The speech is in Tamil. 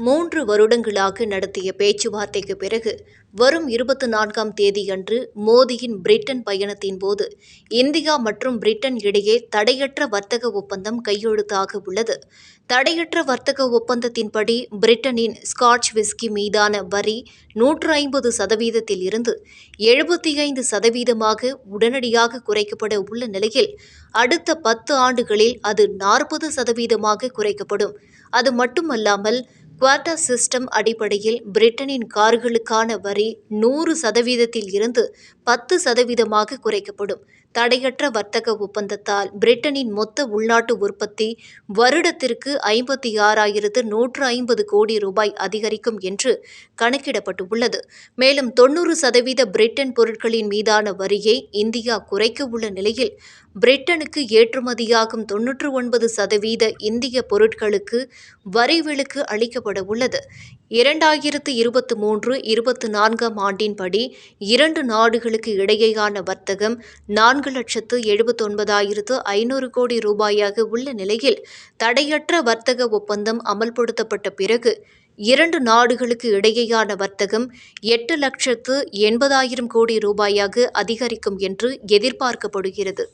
மூன்று வருடங்களாக நடத்திய பேச்சுவார்த்தைக்கு பிறகு வரும் இருபத்தி நான்காம் தேதியன்று மோடியின் பிரிட்டன் பயணத்தின் போது இந்தியா மற்றும் பிரிட்டன் இடையே தடையற்ற வர்த்தக ஒப்பந்தம் கையெழுத்தாக உள்ளது. தடையற்ற வர்த்தக ஒப்பந்தத்தின்படி பிரிட்டனின் ஸ்காட்ச் விஸ்கி மீதான வரி நூற்று ஐம்பது சதவீதத்தில் இருந்து எழுபத்தி ஐந்து சதவீதமாக உடனடியாக குறைக்கப்பட உள்ள நிலையில் அடுத்த பத்து ஆண்டுகளில் அது நாற்பது சதவீதமாக குறைக்கப்படும். அது மட்டுமல்லாமல் குவாட்டா சிஸ்டம் அடிப்படையில் பிரிட்டனின் கார்களுக்கான வரி நூறு சதவீதத்தில் இருந்து பத்து சதவீதமாக குறைக்கப்படும். தடையற்ற வர்த்தக ஒப்பந்தத்தால் பிரிட்டனின் மொத்த உள்நாட்டு உற்பத்தி வருடத்திற்கு ஐம்பத்தி ஆறாயிரத்து நூற்று ஐம்பது கோடி ரூபாய் அதிகரிக்கும் என்று கணக்கிடப்பட்டுள்ளது. மேலும் தொண்ணூறு சதவீத பிரிட்டன் பொருட்களின் மீதான வரியை இந்தியா குறைக்க உள்ள நிலையில் பிரிட்டனுக்கு ஏற்றுமதியாகும் தொன்னூற்று ஒன்பது சதவீத இந்திய பொருட்களுக்கு வரி விலக்கு செயல்பட உள்ளது. இரண்டாயிரத்து இருபத்தி மூன்று இருபத்தி நான்காம் ஆண்டின்படி இரண்டு நாடுகளுக்கு இடையேயான வர்த்தகம் நான்கு லட்சத்து எழுபத்தொன்பதாயிரத்து ஐநூறு கோடி ரூபாயாக உள்ள நிலையில் தடையற்ற வர்த்தக ஒப்பந்தம் அமல்படுத்தப்பட்ட பிறகு இரண்டு நாடுகளுக்கு இடையேயான வர்த்தகம் எட்டு லட்சத்து எண்பதாயிரம் கோடி ரூபாயாக அதிகரிக்கும் என்று எதிர்பார்க்கப்படுகிறது.